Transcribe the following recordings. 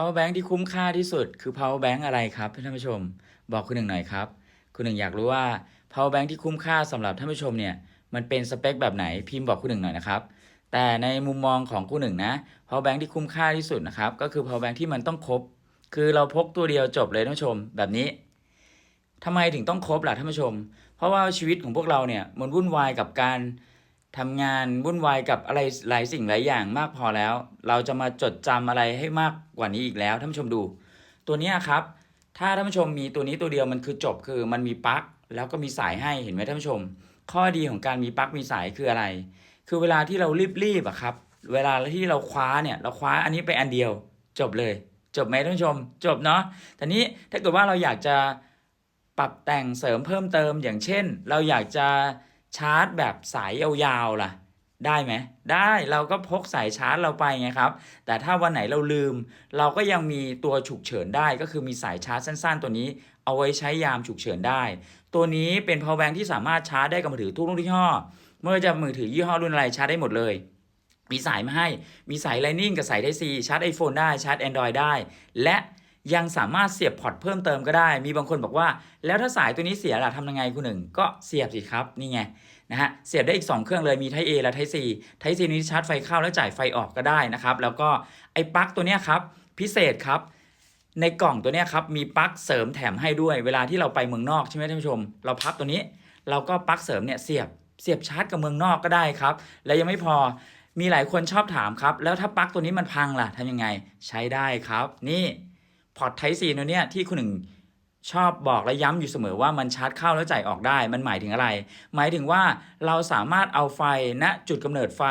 power bank ที่คุ้มค่าที่สุดคือ power bank อะไรครับท่านผู้ชม บอกคุณหนึ่งหน่อยครับ คุณหนึ่งอยากรู้ว่า power bank ที่คุ้มค่าสำหรับท่านผู้ชมเนี่ยมันเป็นสเปคแบบไหนพิมพ์บอกคุณหนึ่งหน่อยนะครับแต่ในมุมมองของคุณหนึ่งนะ power bank ที่คุ้มค่าที่สุดนะครับก็คือ power bank ที่มันต้องครบ คือเราพกตัวเดียวจบเลยท่านผู้ชมแบบนี้ทำไมถึงต้องครบล่ะท่านผู้ชม เพราะว่าชีวิตของพวกเราเนี่ยมันวุ่นวายกับการ ทำงานวุ่นวายกับอะไรหลายสิ่งหลายอย่างมากพอแล้ว เราจะมาจดจำอะไรให้มากกว่านี้อีกแล้วท่านผู้ชมดู ตัวนี้ครับ ถ้าท่านผู้ชมมีตัวนี้ตัวเดียวมันคือจบคือมันมีปลั๊กแล้วก็มีสายให้เห็นไหมท่านผู้ชม ข้อดีของการมีปลั๊กมีสายคืออะไร คือเวลาที่เรารีบๆอะครับ เวลาที่เราคว้าเนี่ยเราคว้าอันนี้ไปอันเดียว จบเลย จบไหมท่านผู้ชม จบเนาะแต่นี้ถ้าเกิดว่าเราอยากจะปรับแต่งเสริมเพิ่มเติมอย่างเช่น เราอยากจะ ชาร์จแบบสายยาวๆล่ะ ได้ไหมได้เราก็พกสายชาร์จเราไปไงครับ แต่ถ้าวันไหนเราลืม เราก็ยังมีตัวฉุกเฉินได้ก็คือมีสายชาร์จสั้น ๆ ตัวนี้ เอาไว้ใช้ยามฉุกเฉินได้ ตัวนี้เป็น power bank ที่สามารถชาร์จได้กับมือถือทุกรุ่นยี่ห้อไม่ว่าจะมือถือยี่ห้อรุ่นอะไรชาร์จได้หมดเลยมีสายมาให้ มีสาย Lightning กับสาย Type C ชาร์จ iPhone ได้ ชาร์จ Android ได้ และ ยังสามารถเสียบพอร์ตเพิ่มเติมก็ได้ มีบางคนบอกว่า แล้วถ้าสายตัวนี้เสียล่ะทำยังไงคุณหนึ่งก็เสียบสิครับ นี่ไงนะฮะเสียบได้อีก 2 เครื่องเลยมี Type A และ Type C Type C นี้ชาร์จไฟเข้าแล้วจ่ายไฟออกก็ได้นะครับ แล้วก็ไอ้ปลั๊กตัวเนี้ยครับพิเศษครับ ในกล่องตัวเนี้ยครับมีปลั๊กเสริมแถมให้ด้วย เวลาที่เราไปเมืองนอกใช่ไหมท่านผู้ชม เราพับตัวนี้ เราก็ปลั๊กเสริมเนี่ยเสียบเสียบชาร์จกับเมืองนอกก็ได้ครับ และยังไม่พอมีหลายคนชอบถามครับ แล้วถ้าปลั๊กตัวนี้มันพังล่ะทำยังไง ใช้ได้ครับ นี่ พอร์ต Type C ตัวเนี้ยที่คุณหนึ่งชอบบอกและย้ำอยู่เสมอว่ามันชาร์จเข้าแล้วจ่ายออกได้ มันหมายถึงอะไร หมายถึงว่าเราสามารถเอาไฟณจุดกำเนิดไฟ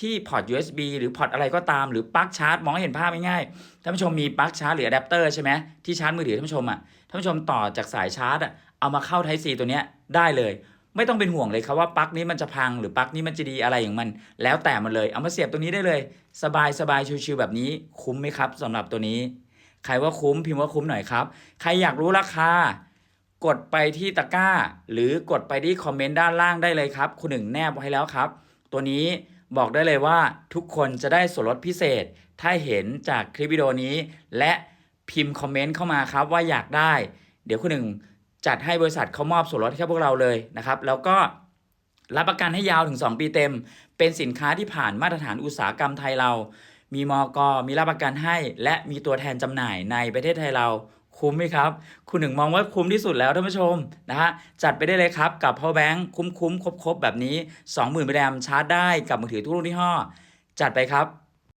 ที่พอร์ต USB หรือพอร์ตอะไรก็ตามหรือปลั๊กชาร์จ มองเห็นภาพง่ายๆท่านผู้ชมมีปลั๊กชาร์จหรืออะแดปเตอร์ใช่ไหมที่ชาร์จมือถือท่านผู้ชมอะท่านผู้ชมต่อจากสายชาร์จอะเอามาเข้า Type C ตัวเนี้ยได้เลย ไม่ต้องเป็นห่วงเลยครับว่าปลั๊กนี้มันจะพังหรือปลั๊กนี้มันจะดีอะไรอย่างมัน แล้วแต่มันเลยเอามาเสียบตรงนี้ได้เลย สบายสบายชิวๆแบบนี้คุ้มไหมครับสำหรับตัวนี้ ใครว่าคุ้มพิมพ์ว่าคุ้มหน่อยครับ ใครอยากรู้ราคา กดไปที่ตะกร้า หรือกดไปที่คอมเมนต์ด้านล่างได้เลยครับ คุณหนึ่งแนบไว้แล้วครับ ตัวนี้บอกได้เลยว่าทุกคนจะได้ส่วนลดพิเศษ ถ้าเห็นจากคลิปวิดีโอนี้ และพิมพ์คอมเมนต์เข้ามาครับว่าอยากได้ เดี๋ยวคุณหนึ่งจัดให้บริษัทเขามอบส่วนลดให้พวกเราเลยนะครับ แล้วก็รับประกันให้ยาวถึง 2 ปีเต็ม เป็นสินค้าที่ผ่านมาตรฐานอุตสาหกรรมไทยเรา มีมอกมีรับประกันให้ และมีตัวแทนจำหน่ายในประเทศไทยเราคุ้มไหมครับ คุณหนึ่งมองว่าคุ้มที่สุดแล้วท่านผู้ชมนะฮะ จัดไปได้เลยครับ กับ power bank คุ้มๆครบๆแบบนี้ 20,000มิลลิแอมชาร์จได้กับมือถือทุกรุ่นที่ห้อ จัดไปครับ